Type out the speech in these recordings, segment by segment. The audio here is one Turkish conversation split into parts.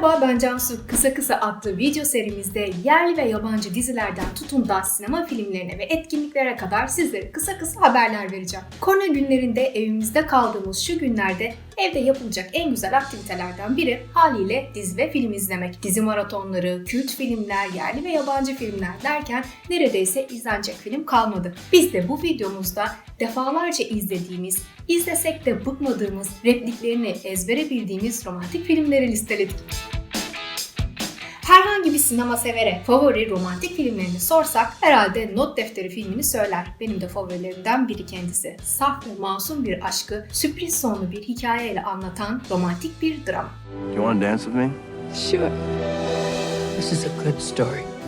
Merhaba ben Cansu. Kısa Kısa adlı video serimizde yerli ve yabancı dizilerden tutun da sinema filmlerine ve etkinliklere kadar sizlere kısa kısa haberler vereceğim. Korona günlerinde evimizde kaldığımız şu günlerde evde yapılacak en güzel aktivitelerden biri haliyle dizi ve film izlemek. Dizi maratonları, kült filmler, yerli ve yabancı filmler derken neredeyse izlenecek film kalmadı. Biz de bu videomuzda defalarca izlediğimiz, izlesek de bıkmadığımız, repliklerini ezbere bildiğimiz romantik filmleri listeledik. Herhangi bir sinema severe favori romantik filmlerini sorsak herhalde Not Defteri filmini söyler. Benim de favorilerimden biri kendisi. Saf ve masum bir aşkı sürpriz sonlu bir hikayeyle anlatan romantik bir drama. Do you want to dance with me? Sure. This is a good story.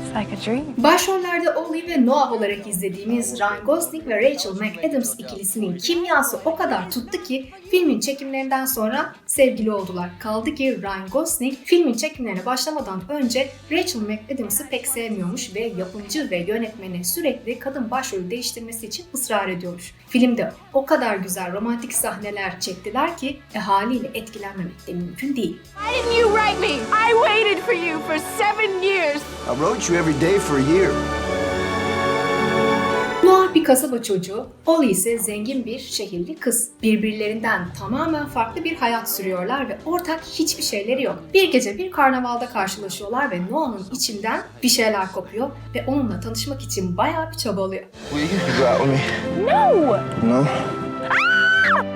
Başrollerde Ollie ve Noah olarak izlediğimiz Ryan Gosling ve Rachel McAdams ikilisinin kimyası o kadar tuttu ki filmin çekimlerinden sonra sevgili oldular. Kaldı ki Ryan Gosling filmin çekimlerine başlamadan önce Rachel McAdams'ı pek sevmiyormuş ve yapımcı ve yönetmeni sürekli kadın başrolü değiştirmesi için ısrar ediyormuş. Filmde o kadar güzel romantik sahneler çektiler ki e, haliyle etkilenmemek de mümkün değil. Why didn't you write me? I waited for you for seven years. I wrote you every day for a year. Noah bir kasaba çocuğu, Ollie ise zengin bir şehirli kız. Birbirlerinden tamamen farklı bir hayat sürüyorlar ve ortak hiçbir şeyleri yok. Bir gece bir karnavalda karşılaşıyorlar ve Noah'nın içinden bir şeyler kopuyor ve onunla tanışmak için bayağı bir çabalıyor. Will you go out with me? No. No.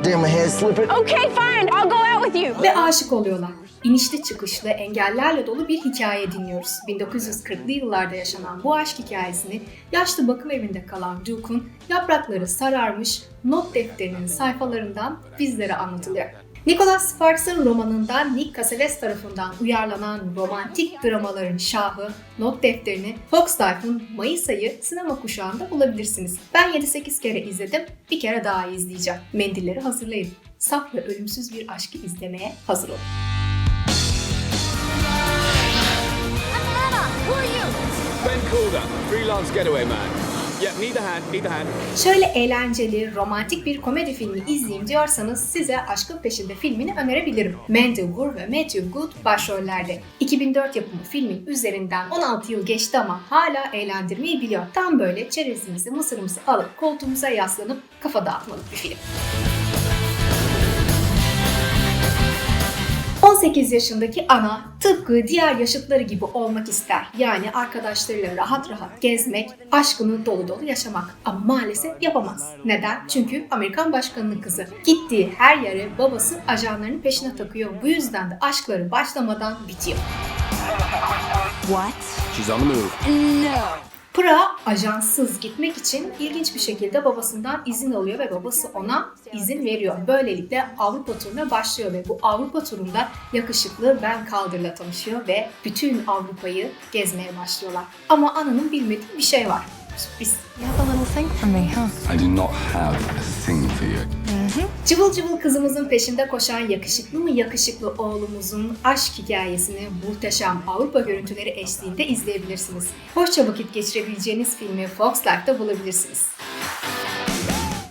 Damn, my hand's slipping. Okay, fine. I'll go out with you. Ve aşık oluyorlar. İnişli çıkışlı engellerle dolu bir hikaye dinliyoruz. 1940'lı yıllarda yaşanan bu aşk hikayesini yaşlı bakım evinde kalan Duke'un yaprakları sararmış not defterinin sayfalarından bizlere anlatılıyor. Nicholas Sparks'ın romanından Nick Cassavetes tarafından uyarlanan romantik dramaların şahı Not Defterini Fox Life'ın Mayıs ayı sinema kuşağında bulabilirsiniz. Ben 7-8 kere izledim, bir kere daha izleyeceğim. Mendilleri hazırlayın. Saf ve ölümsüz bir aşkı izlemeye hazır olun. Şöyle eğlenceli, romantik bir komedi filmi izleyeyim diyorsanız size Aşkın Peşinde filmini önerebilirim. Mandy Moore ve Matthew Good başrollerde. 2004 yapımı filmin üzerinden 16 yıl geçti ama hala eğlendirmeyi biliyor. Tam böyle çerezimizi, mısırımızı alıp koltuğumuza yaslanıp kafa dağıtmalık bir film. 18 yaşındaki ana tıpkı diğer yaşıtları gibi olmak ister. Yani arkadaşlarıyla rahat rahat gezmek, aşkını dolu dolu yaşamak. Ama maalesef yapamaz. Neden? Çünkü Amerikan başkanının kızı. Gittiği her yere babası ajanlarının peşine takıyor. Bu yüzden de aşkları başlamadan bitiyor. What? She's on the move. No. Pırağa ajanssız gitmek için ilginç bir şekilde babasından izin alıyor ve babası ona izin veriyor. Böylelikle Avrupa turuna başlıyor ve bu Avrupa turunda yakışıklı Ben Calder'la tanışıyor ve bütün Avrupa'yı gezmeye başlıyorlar. Ama ananın bilmediği bir şey var. Sürpriz. You have a little thing for me, huh? I do not have a thing for you. Cıvıl cıvıl kızımızın peşinde koşan yakışıklı mı yakışıklı oğlumuzun aşk hikayesini muhteşem Avrupa görüntüleri eşliğinde izleyebilirsiniz. Hoşça vakit geçirebileceğiniz filmi Fox Life'da bulabilirsiniz.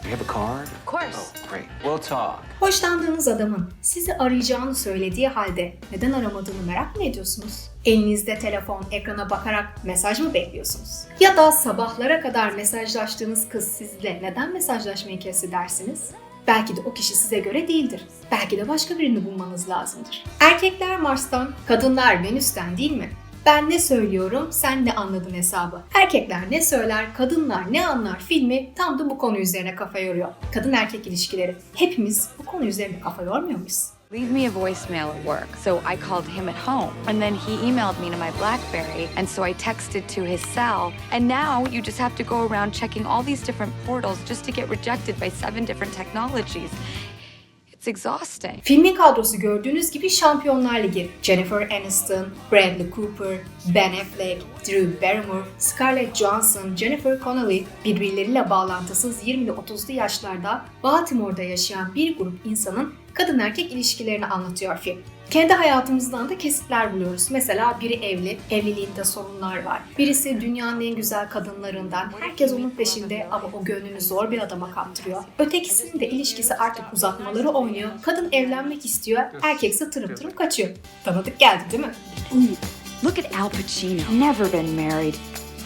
You have a card? Of course. Oh, great. We'll talk. Hoşlandığınız adamın sizi arayacağını söylediği halde neden aramadığını merak mı ediyorsunuz? Elinizde telefon, ekrana bakarak mesaj mı bekliyorsunuz? Ya da sabahlara kadar mesajlaştığınız kız sizle neden mesajlaşmayı kesti dersiniz? Belki de o kişi size göre değildir. Belki de başka birini bulmanız lazımdır. Erkekler Mars'tan, kadınlar Venüs'ten değil mi? Ben ne söylüyorum, sen ne anladın hesabı. Erkekler ne söyler, kadınlar ne anlar filmi tam da bu konu üzerine kafa yoruyor. Kadın erkek ilişkileri. Hepimiz bu konu üzerine kafa yormuyor muyuz? Leave me a voicemail at work. So I called him at home. And then he emailed me to my Blackberry. And so I texted to his cell. And now you just have to go around checking all these different portals just to get rejected by seven different technologies. It's exhausting. Filmin kadrosu gördüğünüz gibi Şampiyonlar Ligi. Jennifer Aniston, Bradley Cooper, Ben Affleck, Drew Barrymore, Scarlett Johansson, Jennifer Connelly birbirleriyle bağlantısız 20'li 30'lu yaşlarda Baltimore'da yaşayan bir grup insanın Kadın erkek ilişkilerini anlatıyor film. Kendi hayatımızdan da kesitler buluyoruz. Mesela biri evli, evliliğinde sorunlar var. Birisi dünyanın en güzel kadınlarından, herkes onun peşinde ama o gönlünü zor bir adama kaptırıyor. Ötekisinin de ilişkisi artık uzatmaları oynuyor. Kadın evlenmek istiyor, erkekse tırım tırım kaçıyor. Tanıdık geldi değil mi? Look at Al Pacino. Never been married.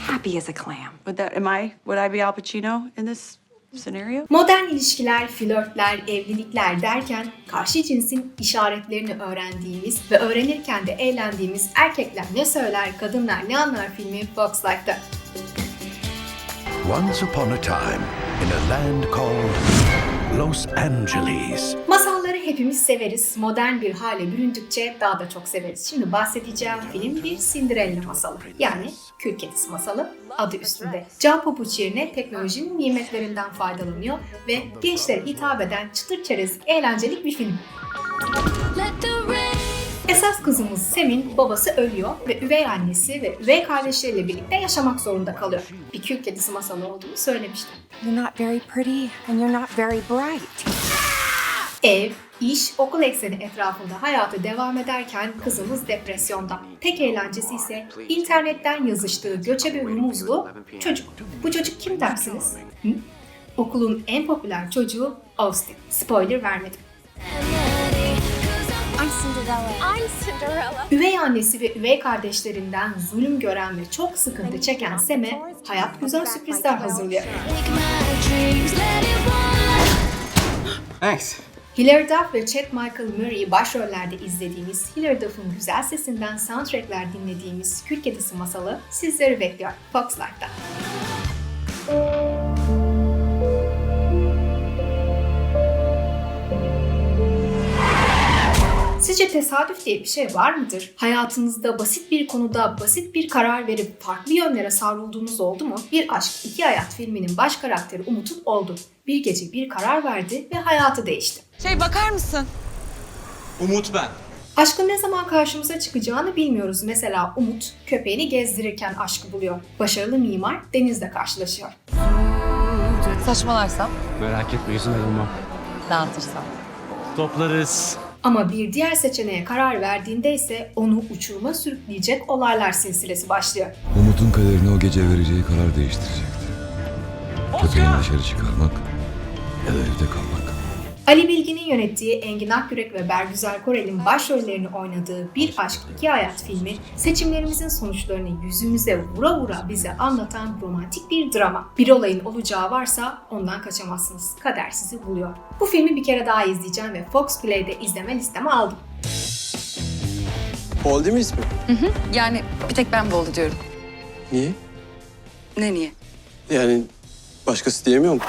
Happy as a clam. Would that am I? Would I be Al Pacino in this scenario? Modern ilişkiler, flörtler, evlilikler derken karşı cinsin işaretlerini öğrendiğimiz ve öğrenirken de eğlendiğimiz Erkekler Ne Söyler, Kadınlar Ne Anlar filmi Fox Life'da. Once upon a time, in a land called Los Angeles, Masalları hepimiz severiz. Modern bir hale büründükçe daha da çok severiz. Şimdi bahsedeceğim film bir Cinderella masalı. Yani Kül Kedisi masalı adı üstünde. Can pabuç yerine teknolojinin nimetlerinden faydalanıyor ve gençlere hitap eden çıtır çerezlik eğlencelik bir film. Esas kızımız Sem'in babası ölüyor ve üvey annesi ve üvey kardeşleriyle birlikte yaşamak zorunda kalıyor. Bir kül kedisi masalı olduğunu söylemiştim. You're not very pretty and you're not very bright. Ev, iş, okul ekseni etrafında hayatı devam ederken kızımız depresyonda. Tek eğlencesi ise internetten yazıştığı göçebe ve muzlu çocuk. Bu çocuk kim dersiniz? Hı? Okulun en popüler çocuğu Austin. Spoiler vermedim. I'm Cinderella. I'm Cinderella. Üvey annesi ve üvey kardeşlerinden zulüm gören ve çok sıkıntı çeken Sem'e hayat güzel sürprizler hazırlıyor. Thanks. Hilary Duff ve Chad Michael Murray'i başrollerde izlediğimiz Hilary Duff'ın güzel sesinden soundtrackler dinlediğimiz Kül Kedisi masalı sizleri bekliyor Fox Life'da. Sizce tesadüf diye bir şey var mıdır? Hayatınızda basit bir konuda basit bir karar verip farklı yönlere savrulduğunuz oldu mu? Bir Aşk İki Hayat filminin baş karakteri Umut'un oldu. Bir gece bir karar verdi ve hayatı değişti. Şey bakar mısın? Umut ben. Aşkın ne zaman karşımıza çıkacağını bilmiyoruz. Mesela Umut köpeğini gezdirirken aşkı buluyor. Başarılı mimar denizle karşılaşıyor. Saçmalarsam, Merak etme yüzüne vurmam. dağıtırsam. Toplarız. Ama bir diğer seçeneğe karar verdiğinde ise onu uçuruma sürükleyecek olaylar silsilesi başlıyor. Umut'un kaderini o gece vereceği karar değiştirecekti. Köpeğini dışarı çıkarmak ya da evde kalmak. Ali Bilgin'in yönettiği Engin Akyürek ve Bergüzar Korel'in başrollerini oynadığı Bir Aşk İki Hayat filmi seçimlerimizin sonuçlarını yüzümüze vura vura bize anlatan romantik bir drama. Bir olayın olacağı varsa ondan kaçamazsınız. Kader sizi buluyor. Bu filmi bir kere daha izleyeceğim ve Fox Play'de izleme listeme aldım. Paul değil mi ismi? Yani bir tek ben boldu diyorum. Niye? Ne niye? Yani başkası diyemiyor mu?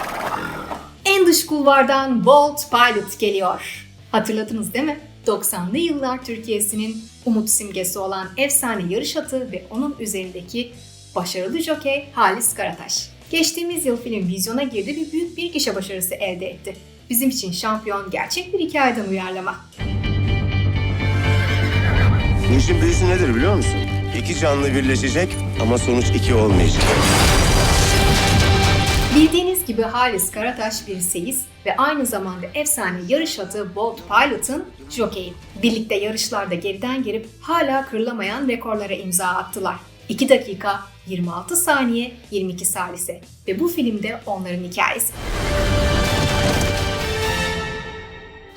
Dış kulvardan Bolt Pilot geliyor. Hatırladınız değil mi? 90'lı yıllar Türkiye'sinin umut simgesi olan efsane yarış atı ve onun üzerindeki başarılı jokey Halis Karataş. Geçtiğimiz yıl film vizyona girdi ve büyük bir gişe başarısı elde etti. Bizim için şampiyon gerçek bir hikayeden uyarlama. Bu işin büyüsü nedir biliyor musun? İki canlı birleşecek ama sonuç iki olmayacak. Bildiğiniz gibi Halis Karataş bir seyis ve aynı zamanda efsane yarış atı Bolt Pilot'ın jokeyi. Birlikte yarışlarda geriden gelip hala kırılamayan rekorlara imza attılar. 2 dakika 26 saniye 22 salise ve bu filmde onların hikayesi.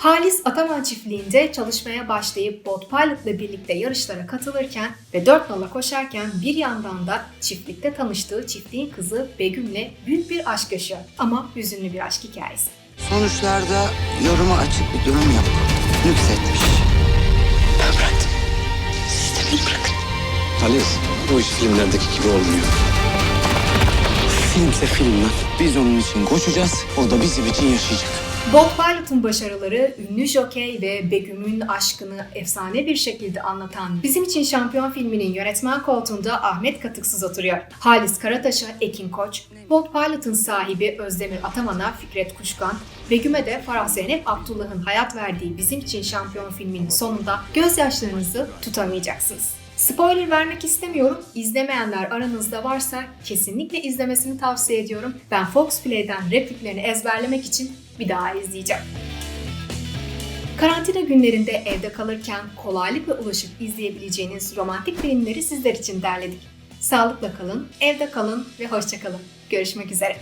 Halis Ataman çiftliğinde çalışmaya başlayıp Bolt Pilot'la birlikte yarışlara katılırken ve dört nala koşarken bir yandan da çiftlikte tanıştığı çiftliğin kızı Begüm'le büyük bir aşk yaşıyor. Ama hüzünlü bir aşk hikayesi. Sonuçlarda yoruma açık bir durum yok. Nüksetmiş. Ben bıraktım. Siz de beni bırakın. Halis, bu iş filmlerdeki gibi olmuyor. Filmse film lan. Biz onun için koşacağız, o da bizim için yaşayacak. Bob Pilot'un başarıları, ünlü jokey ve Begüm'ün aşkını efsane bir şekilde anlatan Bizim için Şampiyon filminin yönetmen koltuğunda Ahmet Katıksız oturuyor. Halis Karataş'a Ekin Koç, Bob Pilot'ın sahibi Özdemir Ataman'a Fikret Kuşkan, Begüm'e de Farah Zeynep Abdullah'ın hayat verdiği Bizim için Şampiyon filminin sonunda gözyaşlarınızı tutamayacaksınız. Spoiler vermek istemiyorum. İzlemeyenler aranızda varsa kesinlikle izlemesini tavsiye ediyorum. Ben Fox Play'den repliklerini ezberlemek için bir daha izleyeceğim. Karantina günlerinde evde kalırken kolaylıkla ulaşıp izleyebileceğiniz romantik filmleri sizler için derledik. Sağlıkla kalın, evde kalın ve hoşça kalın. Görüşmek üzere.